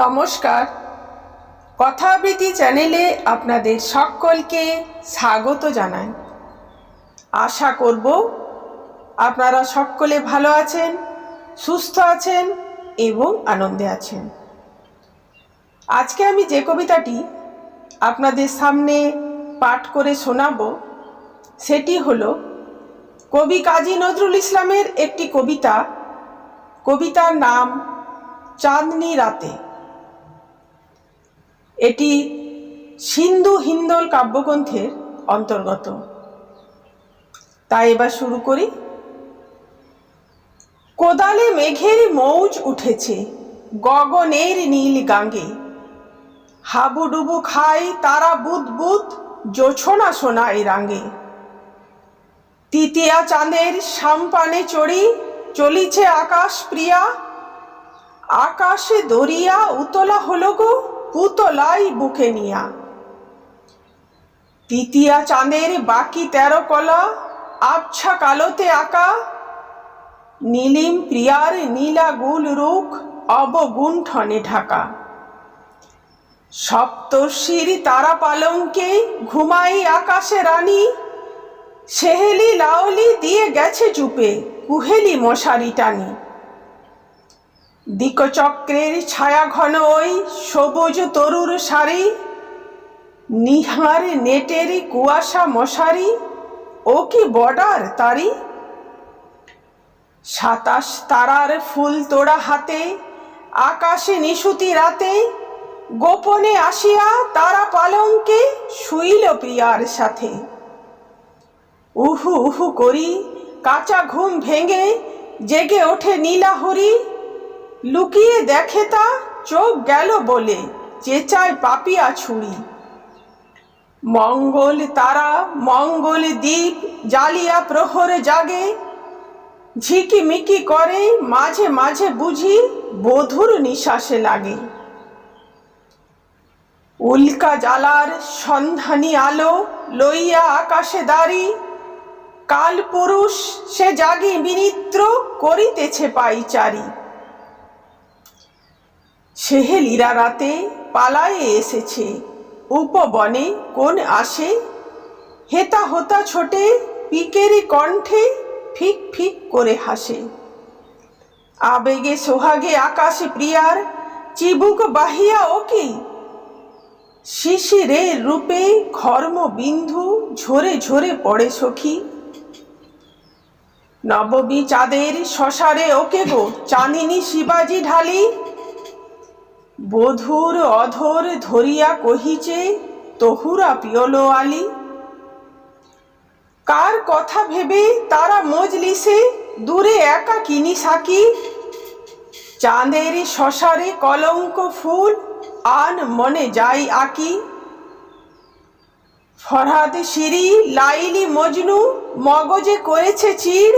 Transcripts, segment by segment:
নমস্কার। কথাবৃতি চ্যানেলে আপনাদের সকলকে স্বাগত জানাই। আশা করব আপনারা সকলে ভালো আছেন, সুস্থ আছেন এবং আনন্দে আছেন। আজকে আমি যে কবিতাটি আপনাদের সামনে পাঠ করে শোনাব, সেটি হল, কবি কাজী নজরুল ইসলামের একটি কবিতা। কবিতার নাম, চাঁদনি রাতে। এটি সিন্ধু হিন্দল কাব্যগ্রন্থের অন্তর্গত। তাই এবার শুরু করি। কোদালে মেঘের মৌজ উঠেছে, গগনের নীল গাঙ্গে। হাবুডুবু খাই তারা বুদ বুদ, জোছনা সোনায় রাঙ্গে। তৃতীয়া চাঁদের সাম্পানে চড়ি, চলিছে আকাশ প্রিয়া। আকাশে দরিয়া, উতলা হলো গো। পুতলাই বুকে নিয়া। তৃতীয়া চাঁদের বাকি তেরো কলা, আবছা কালোতে আঁকা। নীলিম প্রিয়ার নীলা গুল রুখ অবগুণ্ঠনে ঢাকা। সপ্তর্ষির তারা পালঙ্কে ঘুমাই আকাশে রানী। সেহেলি লাওলি দিয়ে গেছে চুপে, কুহেলি মশারি টানি। দিকচক্রের ছায়া ঘন ওই সবুজ তরুর শাড়ি নিহার নেটের কুয়াশা মশারি, ও কি বর্ডার তারি? সাতাশ তারার ফুল তোড়া হাতে, আকাশে নিশুতি রাতে, গোপনে আসিয়া তারা পালঙ্কে শুইল প্রিয়ার সাথে। উহু উহু করি, কাঁচা ঘুম ভেঙে জেগে ওঠে নীলাহরি লুকিয়ে দেখে তা চোখ গেল বলে, চেঁচায় পাপিয়া ছুরি। মঙ্গল তারা, মঙ্গল দ্বীপ জালিয়া প্রহরে জাগে। ঝিকিমিকি করে, মাঝে মাঝে বুঝি বধুর নিঃশ্বাসে লাগে। উল্কা জ্বালার সন্ধানী আলো লইয়া আকাশে দাঁড়ি। কাল পুরুষ সে জাগি বিনিত্র করিতেছে পাইচারি। সেহেলিরা রাতে পালায়ে এসেছে। উপবনে কোন আসে? হেতা হোতা ছোটে, পিকেরি কণ্ঠে ফিক ফিক করে হাসে। আবেগে সোহাগে আকাশে প্রিয়ার, চিবুক বাহিয়া ওকে শিশিরে রূপে ঘর্ম বিন্ধু ঝরে ঝরে পড়ে সখী। নবমী চাঁদের শশারে ওকে গো, চাঁদিনী শিবাজি ঢালি বধুর অধর ধরিয়া কহিছে, তহুরা পিয়লো আলী, কার কথা ভেবে তারা মজলিসে দূরে একা কিনি সাকি? চাঁদের শশারে কলঙ্ক ফুল, আন মনে যাই আকি। ফরহাদ সিরি লাইলি মজনু, মগজে করেছে চিড়।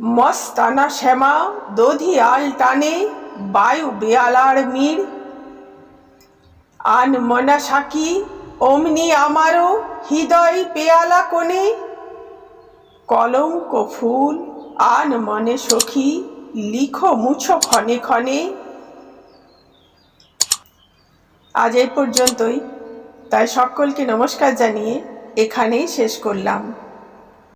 মস্তানা শ্যামা দধি আল টানে বায়ু বেয়ালার মিড় আন মনা সাকি, অমনি আমারও হৃদয় পেয়ালা কোণে। কলঙ্ক ফুল, আন মনে সখী, লিখো মুছো ক্ষণে ক্ষণে। আজ এই পর্যন্তই। তাই সকলকে নমস্কার জানিয়ে এখানেই শেষ করলাম।